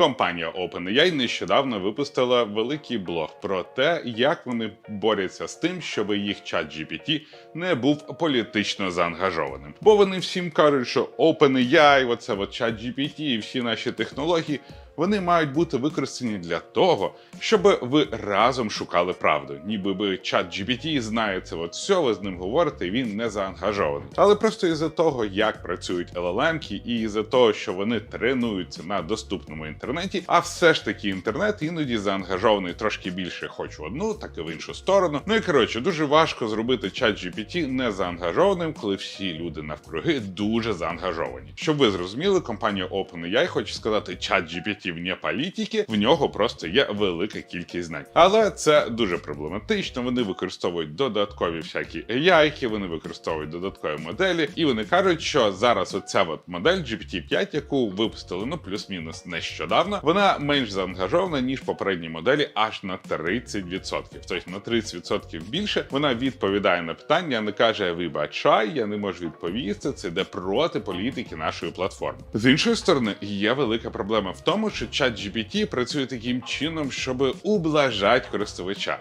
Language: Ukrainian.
Компанія OpenAI нещодавно випустила великий блог про те, як вони борються з тим, щоб їх чат GPT не був політично заангажованим. Бо вони всім кажуть, що OpenAI, оце от чат GPT і всі наші технології. Вони мають бути використані для того, щоб ви разом шукали правду. Ніби би чат GPT знає це от все, ви з ним говорите, і він не заангажований. Але просто із-за того, як працюють LLM-ки, і із-за того, що вони тренуються на доступному інтернеті, а все ж таки інтернет іноді заангажований трошки більше, хоч в одну, так і в іншу сторону. Ну і коротше, дуже важко зробити чат GPT не заангажованим, коли всі люди навкруги дуже заангажовані. Щоб ви зрозуміли, компанія OpenAI хоче сказати, чат GPT вне політики, в нього просто є велика кількість знань. Але це дуже проблематично. Вони використовують додаткові всякі AI, вони використовують додаткові моделі, і вони кажуть, що зараз оця от модель GPT-5, яку випустили ну плюс-мінус нещодавно, вона менш заангажована ніж попередні моделі, аж на 30%. Тобто на 30% більше вона відповідає на питання, не каже: вибачай, я не можу відповісти. Це йде проти політики нашої платформи. З іншої сторони, є велика проблема в тому, що чат GPT працює таким чином, щоб ублажати користувача.